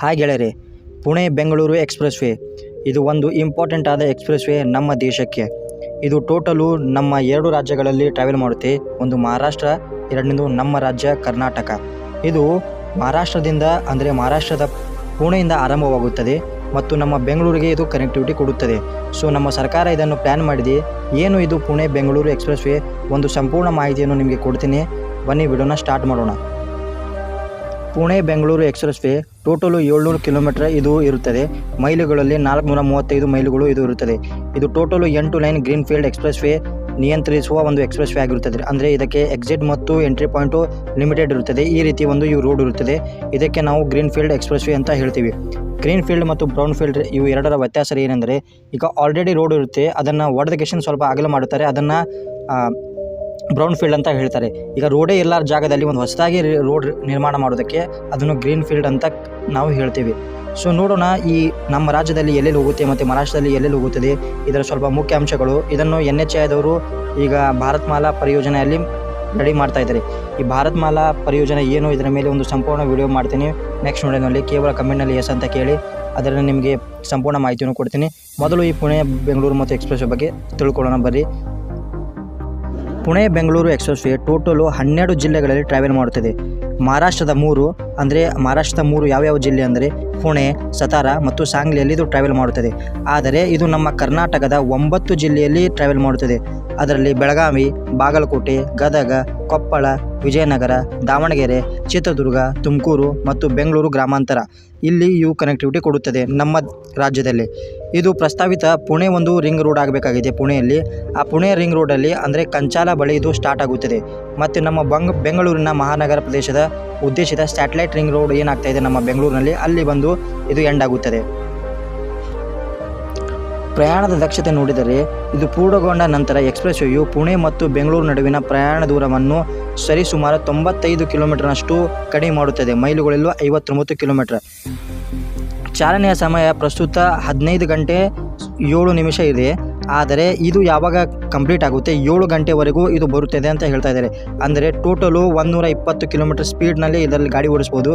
Hi ಗೆಳೆಯರೆ Pune Bengaluru express way ಇದು ಒಂದು ಇಂಪಾರ್ಟೆಂಟ್ ಆದ ಎಕ್ಸ್ಪ್ರೆಸ್ ವೇ ನಮ್ಮ ದೇಶಕ್ಕೆ. ಇದು ಟೋಟಲು ನಮ್ಮ ಎರಡು ರಾಜ್ಯಗಳಲ್ಲಿ ಟ್ರಾವೆಲ್ ಮಾಡುತ್ತೆ. ಒಂದು ಮಹಾರಾಷ್ಟ್ರ, ಎರಡನೇದು ನಮ್ಮ ರಾಜ್ಯ ಕರ್ನಾಟಕ. ಇದು ಮಹಾರಾಷ್ಟ್ರದಿಂದ ಅಂದರೆ ಮಹಾರಾಷ್ಟ್ರದ ಪುಣೆಯಿಂದ ಆರಂಭವಾಗುತ್ತದೆ ಮತ್ತು ನಮ್ಮ ಬೆಂಗಳೂರಿಗೆ ಇದು ಕನೆಕ್ಟಿವಿಟಿ ಕೊಡುತ್ತದೆ. ಸೊ ನಮ್ಮ ಸರ್ಕಾರ ಇದನ್ನು ಪ್ಲ್ಯಾನ್ ಮಾಡಿದೆ. ಏನು ಇದು ಪುಣೆ ಬೆಂಗಳೂರು ಎಕ್ಸ್ಪ್ರೆಸ್ ವೇ ಒಂದು ಸಂಪೂರ್ಣ ಮಾಹಿತಿಯನ್ನು ನಿಮಗೆ ಕೊಡ್ತೀನಿ. ಬನ್ನಿ, ವಿಡಿಯೋನ ಸ್ಟಾರ್ಟ್ ಮಾಡೋಣ. Pune Bengaluru expressway total ಏಳ್ನೂರು ಕಿಲೋಮೀಟರ್ ಇದು ಇರುತ್ತದೆ. ಮೈಲುಗಳಲ್ಲಿ ನಾಲ್ಕುನೂರ ಮೂವತ್ತೈದು ಮೈಲುಗಳು ಇದು ಇರುತ್ತದೆ. ಇದು ಟೋಟಲು ಎಂಟು line green field expressway ನಿಯಂತ್ರಿಸುವ ಒಂದು ಎಕ್ಸ್ಪ್ರೆಸ್ ವೇ ಆಗಿರುತ್ತದೆ. ಅಂದರೆ ಇದಕ್ಕೆ ಎಕ್ಸಿಟ್ ಮತ್ತು ಎಂಟ್ರಿ ಪಾಯಿಂಟು ಲಿಮಿಟೆಡ್ ಇರುತ್ತದೆ. ಈ ರೀತಿ ಒಂದು ಈ ರೋಡ್ ಇರುತ್ತದೆ. ಇದಕ್ಕೆ ನಾವು ಗ್ರೀನ್ ಫೀಲ್ಡ್ ಎಕ್ಸ್ಪ್ರೆಸ್ ವೇ ಅಂತ ಹೇಳ್ತೀವಿ. ಗ್ರೀನ್ ಫೀಲ್ಡ್ ಮತ್ತು ಬ್ರೌನ್ ಫೀಲ್ಡ್ ಇವು ಎರಡರ ವ್ಯತ್ಯಾಸ ಏನೆಂದರೆ, ಈಗ ಆಲ್ರೆಡಿ ರೋಡ್ ಇರುತ್ತೆ. ಅದನ್ನು ಒಡೆದಗೆಷನ್ ಸ್ವಲ್ಪ ಅಗಲ ಮಾಡುತ್ತಾರೆ. ಅದನ್ನು ಬ್ರೌನ್ ಫೀಲ್ಡ್ ಅಂತ ಹೇಳ್ತಾರೆ. ಈಗ ರೋಡೇ ಎಲ್ಲ ಜಾಗದಲ್ಲಿ ಒಂದು ಹೊಸದಾಗಿ ರೋಡ್ ನಿರ್ಮಾಣ ಮಾಡೋದಕ್ಕೆ ಅದನ್ನು ಗ್ರೀನ್ ಫೀಲ್ಡ್ ಅಂತ ನಾವು ಹೇಳ್ತೀವಿ. ಸೊ ನೋಡೋಣ ಈ ನಮ್ಮ ರಾಜ್ಯದಲ್ಲಿ ಎಲ್ಲೆಲ್ಲಿ ಹೋಗುತ್ತೆ ಮತ್ತು ಮಹಾರಾಷ್ಟ್ರದಲ್ಲಿ ಎಲ್ಲೆಲ್ಲಿ ಹೋಗುತ್ತದೆ, ಇದರ ಸ್ವಲ್ಪ ಮುಖ್ಯ ಅಂಶಗಳು ಇದನ್ನು ಎನ್ ಎಚ್ ಐದವರು ಈಗ ಭಾರತ್ ಮಾಲಾ ಪರಿಯೋಜನೆಯಲ್ಲಿ ರೆಡಿ ಮಾಡ್ತಾ ಇದ್ದಾರೆ. ಈ ಭಾರತ್ ಮಾಲಾ ಪರಿಯೋಜನೆ ಏನು, ಇದರ ಮೇಲೆ ಒಂದು ಸಂಪೂರ್ಣ ವಿಡಿಯೋ ಮಾಡ್ತೀನಿ. ನೆಕ್ಸ್ಟ್ ವಿಡಿಯೋನಲ್ಲಿ ಕೇವಲ ಕಮೆಂಟ್ನಲ್ಲಿ ಎಸ್ ಅಂತ ಕೇಳಿ, ಅದರಲ್ಲಿ ನಿಮಗೆ ಸಂಪೂರ್ಣ ಮಾಹಿತಿಯನ್ನು ಕೊಡ್ತೀನಿ. ಮೊದಲು ಈ ಪುಣೆ, ಬೆಂಗಳೂರು ಮತ್ತು ಎಕ್ಸ್ಪ್ರೆಸ್ ಬಗ್ಗೆ ತಿಳ್ಕೊಳ್ಳೋಣ ಬರ್ರಿ. Pune Bengaluru expressway total ಹನ್ನೆರಡು ಜಿಲ್ಲೆಗಳಲ್ಲಿ ಟ್ರಾವೆಲ್ ಮಾಡುತ್ತದೆ. ಮಹಾರಾಷ್ಟ್ರದ ಮೂರು, ಅಂದರೆ ಮಹಾರಾಷ್ಟ್ರದ ಮೂರು ಯಾವ್ಯಾವ ಜಿಲ್ಲೆ ಅಂದರೆ ಪುಣೆ, ಸತಾರಾ ಮತ್ತು ಸಾಂಗ್ಲಿಯಲ್ಲಿ ಇದು ಟ್ರಾವೆಲ್ ಮಾಡುತ್ತದೆ. ಆದರೆ ಇದು ನಮ್ಮ ಕರ್ನಾಟಕದ ಒಂಬತ್ತು ಜಿಲ್ಲೆಯಲ್ಲಿ ಟ್ರಾವೆಲ್ ಮಾಡುತ್ತದೆ. ಅದರಲ್ಲಿ ಬೆಳಗಾವಿ, ಬಾಗಲಕೋಟೆ, ಗದಗ, ಕೊಪ್ಪಳ, ವಿಜಯನಗರ, ದಾವಣಗೆರೆ, ಚಿತ್ರದುರ್ಗ, ತುಮಕೂರು ಮತ್ತು ಬೆಂಗಳೂರು ಗ್ರಾಮಾಂತರ. ಇಲ್ಲಿ ಇವು ಕನೆಕ್ಟಿವಿಟಿ ಕೊಡುತ್ತದೆ ನಮ್ಮ ರಾಜ್ಯದಲ್ಲಿ. ಇದು ಪ್ರಸ್ತಾವಿತ ಪುಣೆ ಒಂದು ರಿಂಗ್ ರೋಡ್ ಆಗಬೇಕಾಗಿದೆ ಪುಣೆಯಲ್ಲಿ. ಆ ಪುಣೆ ರಿಂಗ್ ರೋಡಲ್ಲಿ ಅಂದರೆ ಕಂಚಾಲ ಬಳಿ ಇದು ಸ್ಟಾರ್ಟ್ ಆಗುತ್ತದೆ. ಮತ್ತು ನಮ್ಮ ಬಂಗ್ ಬೆಂಗಳೂರಿನ ಮಹಾನಗರ ಪ್ರದೇಶದ ಉದ್ದೇಶಿತ ಸ್ಯಾಟಲೈಟ್ ರಿಂಗ್ ರೋಡ್ ಏನಾಗ್ತಾ ಇದೆ ನಮ್ಮ ಬೆಂಗಳೂರಿನಲ್ಲಿ ಅಲ್ಲಿ ಬಂದು ಇದು ಎಂಡ್ ಆಗುತ್ತದೆ. ಪ್ರಯಾಣದ ದಕ್ಷತೆ ನೋಡಿದರೆ ಇದು ಪೂರ್ಣಗೊಂಡ ನಂತರ ಎಕ್ಸ್ಪ್ರೆಸ್ ವೇಯು ಪುಣೆ ಮತ್ತು ಬೆಂಗಳೂರು ನಡುವಿನ ಪ್ರಯಾಣ ದೂರವನ್ನು ಸರಿಸುಮಾರು ತೊಂಬತ್ತೈದು ಕಿಲೋಮೀಟರ್ನಷ್ಟು ಕಡಿಮೆ ಮಾಡುತ್ತದೆ. ಮೈಲುಗಳೆಲ್ಲೂ ಐವತ್ತೊಂಬತ್ತು ಕಿಲೋಮೀಟರ್. ಚಾಲನೆಯ ಸಮಯ ಪ್ರಸ್ತುತ ಹದಿನೈದು ಗಂಟೆ ಏಳು ನಿಮಿಷ ಇದೆ. ಆದರೆ ಇದು ಯಾವಾಗ ಕಂಪ್ಲೀಟ್ ಆಗುತ್ತೆ? ಏಳು ಗಂಟೆವರೆಗೂ ಇದು ಬರುತ್ತದೆ ಅಂತ ಹೇಳ್ತಾ ಇದ್ದಾರೆ. ಅಂದರೆ ಟೋಟಲು ಒಂದೂರ ಇಪ್ಪತ್ತು ಕಿಲೋಮೀಟರ್ ಸ್ಪೀಡ್ನಲ್ಲಿ ಇದರಲ್ಲಿ ಗಾಡಿ ಓಡಿಸ್ಬೋದು.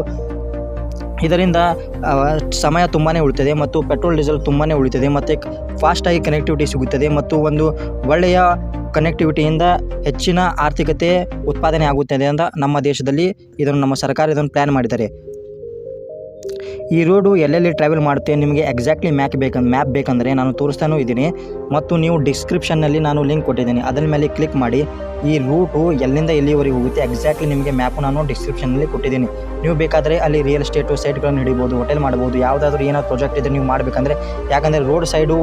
ಇದರಿಂದ ಸಮಯ ತುಂಬಾ ಉಳಿತದೆ ಮತ್ತು ಪೆಟ್ರೋಲ್, ಡೀಸೆಲ್ ತುಂಬಾ ಉಳಿತದೆ ಮತ್ತು ಫಾಸ್ಟಾಗಿ ಕನೆಕ್ಟಿವಿಟಿ ಸಿಗುತ್ತದೆ ಮತ್ತು ಒಂದು ಒಳ್ಳೆಯ ಕನೆಕ್ಟಿವಿಟಿಯಿಂದ ಹೆಚ್ಚಿನ ಆರ್ಥಿಕತೆ ಉತ್ಪಾದನೆ ಆಗುತ್ತದೆ ಅಂತ ನಮ್ಮ ದೇಶದಲ್ಲಿ ಇದನ್ನು ನಮ್ಮ ಸರ್ಕಾರ ಇದನ್ನು ಪ್ಲ್ಯಾನ್ ಮಾಡಿದ್ದಾರೆ. ಈ ರೋಡು ಎಲ್ಲೆಲ್ಲಿ ಟ್ರಾವೆಲ್ ಮಾಡುತ್ತೆ, ನಿಮಗೆ ಎಕ್ಸಾಕ್ಟ್ಲಿ ಮ್ಯಾಪ್ ಬೇಕಂದ್ರೆ ಮ್ಯಾಪ್ ಬೇಕಂದರೆ ನಾನು ತೋರಿಸ್ತಾನೂ ಇದ್ದೀನಿ. ಮತ್ತು ನೀವು ಡಿಸ್ಕ್ರಿಪ್ಷನ್ನಲ್ಲಿ ನಾನು ಲಿಂಕ್ ಕೊಟ್ಟಿದ್ದೀನಿ. ಅದರ ಮೇಲೆ ಕ್ಲಿಕ್ ಮಾಡಿ, ಈ ರೂಟು ಎಲ್ಲಿಂದ ಎಲ್ಲಿವರೆಗೆ ಹೋಗುತ್ತೆ ಎಕ್ಸಾಕ್ಟ್ಲಿ ನಿಮಗೆ ಮ್ಯಾಪು ನಾನು ಡಿಸ್ಕ್ರಿಪ್ಷನ್ನಲ್ಲಿ ಕೊಟ್ಟಿದ್ದೀನಿ. ನೀವು ಬೇಕಾದರೆ ಅಲ್ಲಿ ರಿಯಲ್ ಎಸ್ಟೇಟು ಸೈಟ್ಗಳನ್ನು ಹಿಡಿಬೋದು ಹೋಟೆಲ್ ಮಾಡ್ಬೋದು, ಯಾವುದಾದ್ರೂ ಏನೋ ಪ್ರಾಜೆಕ್ಟ್ ಇದ್ದರೆ ನೀವು ಮಾಡಬೇಕಂದ್ರೆ, ಯಾಕಂದರೆ ರೋಡ್ ಸೈಡು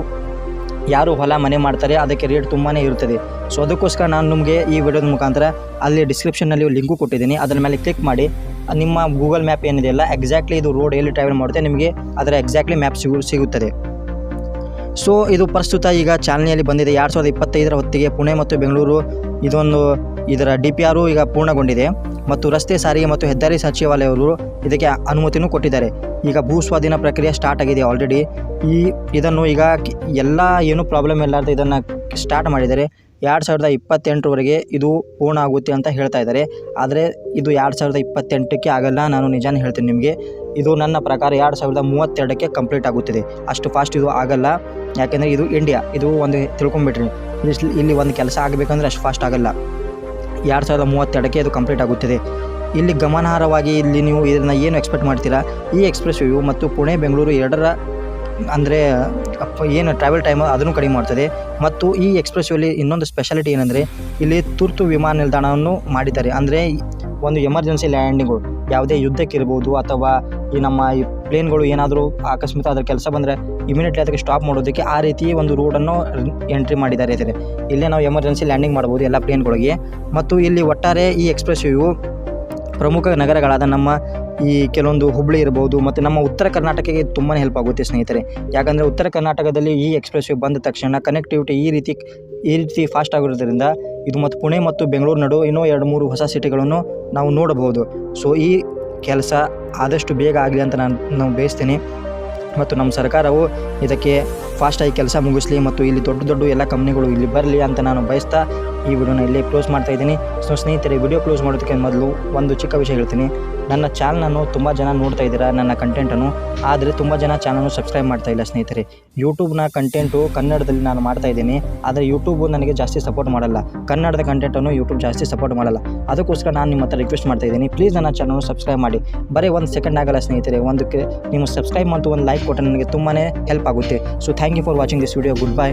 ಯಾರು ಹೊಲ ಮನೆ ಮಾಡ್ತಾರೆ, ಅದಕ್ಕೆ ರೇಟ್ ತುಂಬಾ ಇರುತ್ತದೆ. ಸೊ ಅದಕ್ಕೋಸ್ಕರ ನಾನು ನಿಮಗೆ ಈ ವಿಡಿಯೋದ ಮುಖಾಂತರ ಅಲ್ಲಿ ಡಿಸ್ಕ್ರಿಪ್ಷನ್ನಲ್ಲಿ ಲಿಂಕು ಕೊಟ್ಟಿದ್ದೀನಿ. ಅದರ ಮೇಲೆ ಕ್ಲಿಕ್ ಮಾಡಿ. ನಿಮ್ಮ ಗೂಗಲ್ ಮ್ಯಾಪ್ ಏನಿದೆಯಲ್ಲ ಎಕ್ಸಾಕ್ಟ್ಲಿ ಇದು ರೋಡ್ ಎಲ್ಲಿ ಟ್ರಾವೆಲ್ ಮಾಡುತ್ತೆ, ನಿಮಗೆ ಅದರ ಎಕ್ಸಾಕ್ಟ್ಲಿ ಮ್ಯಾಪ್ ಸಿಗು, ಸಿಗುತ್ತದೆ. ಸೊ ಇದು ಪ್ರಸ್ತುತ ಈಗ ಚಾಲನೆಯಲ್ಲಿ ಬಂದಿದೆ. ಎರಡು ಸಾವಿರದ ಇಪ್ಪತ್ತೈದರ ಹೊತ್ತಿಗೆ ಪುಣೆ ಮತ್ತು ಬೆಂಗಳೂರು ಇದೊಂದು ಇದರ ಡಿ ಪಿ ಆರು ಈಗ ಪೂರ್ಣಗೊಂಡಿದೆ ಮತ್ತು ರಸ್ತೆ ಸಾರಿಗೆ ಮತ್ತು ಹೆದ್ದಾರಿ ಸಚಿವಾಲಯವರು ಇದಕ್ಕೆ ಅನುಮತಿನೂ ಕೊಟ್ಟಿದ್ದಾರೆ. ಈಗ ಭೂ ಸ್ವಾಧೀನ ಪ್ರಕ್ರಿಯೆ ಸ್ಟಾರ್ಟ್ ಆಗಿದೆ ಆಲ್ರೆಡಿ ಈ ಇದನ್ನು ಈಗ ಎಲ್ಲ ಏನು ಪ್ರಾಬ್ಲಮ್ ಇಲ್ಲಾರ್ದೆ ಇದನ್ನು ಸ್ಟಾರ್ಟ್ ಮಾಡಿದ್ದಾರೆ. ಎರಡು ಸಾವಿರದ ಇಪ್ಪತ್ತೆಂಟರವರೆಗೆ ಇದು ಪೂರ್ಣ ಆಗುತ್ತೆ ಅಂತ ಹೇಳ್ತಾ ಇದ್ದಾರೆ. ಆದರೆ ಇದು ಎರಡು ಸಾವಿರದ ಇಪ್ಪತ್ತೆಂಟಕ್ಕೆ ಆಗಲ್ಲ, ನಾನು ನಿಜಾನೇ ಹೇಳ್ತೀನಿ ನಿಮಗೆ. ಇದು ನನ್ನ ಪ್ರಕಾರ ಎರಡು ಸಾವಿರದ ಮೂವತ್ತೆರಡಕ್ಕೆ ಕಂಪ್ಲೀಟ್ ಆಗುತ್ತಿದೆ. ಅಷ್ಟು ಫಾಸ್ಟ್ ಇದು ಆಗಲ್ಲ. ಯಾಕೆಂದರೆ ಇದು ಇಂಡಿಯಾ ಇದು ಒಂದು ತಿಳ್ಕೊಂಬಿಟ್ರಿ. ಇಲ್ಲಿ- ಇಲ್ಲಿ ಒಂದು ಕೆಲಸ ಆಗಬೇಕಂದ್ರೆ ಅಷ್ಟು ಫಾಸ್ಟ್ ಆಗಲ್ಲ. ಎರಡು ಸಾವಿರದ ಮೂವತ್ತೆರಡಕ್ಕೆ ಇದು ಕಂಪ್ಲೀಟ್ ಆಗುತ್ತದೆ. ಇಲ್ಲಿ ಗಮನಾರ್ಹವಾಗಿ ಇಲ್ಲಿ ನೀವು ಇದನ್ನು ಏನು ಎಕ್ಸ್ಪೆಕ್ಟ್ ಮಾಡ್ತೀರಾ? ಈ ಎಕ್ಸ್ಪ್ರೆಸ್ ವೇವು ಮತ್ತು ಪುಣೆ, ಬೆಂಗಳೂರು ಎರಡರ, ಅಂದರೆ ಏನು ಟ್ರಾವೆಲ್ ಟೈಮ್ ಅದನ್ನು ಕಡಿಮೆ ಮಾಡ್ತದೆ. ಮತ್ತು ಈ ಎಕ್ಸ್ಪ್ರೆಸ್ ವೇಲಿ ಇನ್ನೊಂದು ಸ್ಪೆಷಾಲಿಟಿ ಏನಂದರೆ, ಇಲ್ಲಿ ತುರ್ತು ವಿಮಾನ ನಿಲ್ದಾಣವನ್ನು ಮಾಡಿದ್ದಾರೆ. ಅಂದರೆ ಒಂದು ಎಮರ್ಜೆನ್ಸಿ ಲ್ಯಾಂಡಿಂಗ್ಗಳು ಯಾವುದೇ ಯುದ್ಧಕ್ಕೆ ಯುದ್ಧಕ್ಕಿರ್ಬೋದು ಅಥವಾ ಈ ನಮ್ಮ ಈ ಪ್ಲೇನ್ಗಳು ಏನಾದರೂ ಅಕಸ್ಮಾತ್ ಅದರ ಕೆಲಸ ಬಂದರೆ ಇಮಿಡಿಯೇಟ್ಲಿ ಅದಕ್ಕೆ ಸ್ಟಾಪ್ ಮಾಡೋದಕ್ಕೆ ಆ ರೀತಿ ಒಂದು ರೋಡನ್ನು ಎಂಟ್ರಿ ಮಾಡಿದ್ದಾರೆ ಇದರಲ್ಲಿ ಇಲ್ಲೇ ನಾವು ಎಮರ್ಜೆನ್ಸಿ ಲ್ಯಾಂಡಿಂಗ್ ಮಾಡ್ಬೋದು ಎಲ್ಲ ಪ್ಲೇನ್ಗಳಿಗೆ. ಮತ್ತು ಇಲ್ಲಿ ಒಟ್ಟಾರೆ ಈ ಎಕ್ಸ್ಪ್ರೆಸ್ ಪ್ರಮುಖ ನಗರಗಳಾದ ನಮ್ಮ ಈ ಕೆಲವೊಂದು ಹುಬ್ಬಳ್ಳಿ ಇರ್ಬೋದು ಮತ್ತು ನಮ್ಮ ಉತ್ತರ ಕರ್ನಾಟಕಕ್ಕೆ ತುಂಬಾ ಹೆಲ್ಪ್ ಆಗುತ್ತೆ ಸ್ನೇಹಿತರೆ. ಯಾಕಂದರೆ ಉತ್ತರ ಕರ್ನಾಟಕದಲ್ಲಿ ಈ ಎಕ್ಸ್ಪ್ರೆಸ್ ವೇ ಬಂದ ತಕ್ಷಣ ಕನೆಕ್ಟಿವಿಟಿ ಈ ರೀತಿ ಈ ರೀತಿ ಫಾಸ್ಟ್ ಆಗಿರೋದ್ರಿಂದ ಇದು ಮತ್ತು ಪುಣೆ ಮತ್ತು ಬೆಂಗಳೂರು ನಡುವೆ ಇನ್ನೂ ಎರಡು ಮೂರು ಹೊಸ ಸಿಟಿಗಳನ್ನು ನಾವು ನೋಡಬಹುದು. ಸೊ ಈ ಕೆಲಸ ಆದಷ್ಟು ಬೇಗ ಆಗಲಿ ಅಂತ ನಾನು ನಾವು ಬಯಸ್ತೀನಿ. ಮತ್ತು ನಮ್ಮ ಸರ್ಕಾರವು ಇದಕ್ಕೆ ಫಾಸ್ಟಾಗಿ ಕೆಲಸ ಮುಗಿಸಲಿ ಮತ್ತು ಇಲ್ಲಿ ದೊಡ್ಡ ದೊಡ್ಡ ಎಲ್ಲ ಕಂಪ್ನಿಗಳು ಇಲ್ಲಿ ಬರಲಿ ಅಂತ ನಾನು ಬಯಸ್ತಾ ಈ ವಿಡಿಯೋನ ಇಲ್ಲೇ ಕ್ಲೋಸ್ ಮಾಡ್ತಾ ಇದ್ದೀನಿ. ಸೊ ಸ್ನೇಹಿತರೆ ವಿಡಿಯೋ ಕ್ಲೋಸ್ ಮಾಡೋದಕ್ಕೆ ಮೊದಲು ಒಂದು ಚಿಕ್ಕ ವಿಷಯ ಹೇಳ್ತೀನಿ. ನನ್ನ ಚಾನಲನ್ನು ತುಂಬ ಜನ ನೋಡ್ತಾ ಇದ್ದೀರಾ, ನನ್ನ ಕಂಟೆಂಟನ್ನು ಆದರೆ ತುಂಬ ಜನ ಚಾನಲ್ನು ಸಬ್ಸ್ಕ್ರೈಬ್ ಮಾಡ್ತಾ ಇಲ್ಲ ಸ್ನೇಹಿತರೆ. ಯೂಟ್ಯೂಬ್ನ ಕಂಟೆಂಟು ಕನ್ನಡದಲ್ಲಿ ನಾನು ಮಾಡ್ತಾ ಇದ್ದೀನಿ. ಆದರೆ ಯೂಟ್ಯೂಬು ನನಗೆ ಜಾಸ್ತಿ ಸಪೋರ್ಟ್ ಮಾಡಲ್ಲ. ಕನ್ನಡದ ಕಂಟೆಂಟನ್ನು ಯೂಟ್ಯೂಬ್ ಜಾಸ್ತಿ ಸಪೋರ್ಟ್ ಮಾಡಲ್ಲ. ಅದಕ್ಕೋಸ್ಕರ ನಾನು ನಿಮ್ಮ ಹತ್ರ ರಿಕ್ವೆಸ್ಟ್ ಮಾಡ್ತಾ ಇದ್ದೀನಿ. ಪ್ಲೀಸ್ ನನ್ನ ಚಾನಲ್ನು ಸಬ್ಸ್ಕ್ರೈಬ್ ಮಾಡಿ. ಬರೀ ಒಂದು ಸೆಕೆಂಡ್ ಆಗಲ್ಲ ಸ್ನೇಹಿತರೆ. ಒಂದಕ್ಕೆ ನಿಮ್ಮ ಸಬ್ಸ್ಕ್ರೈಬ್ ಮತ್ತು ಒಂದು ಲೈಕ್ ಕೊಟ್ಟರೆ ನನಗೆ ತುಂಬಾ ಹೆಲ್ಪ್ ಆಗುತ್ತೆ. So thank you for watching this video goodbye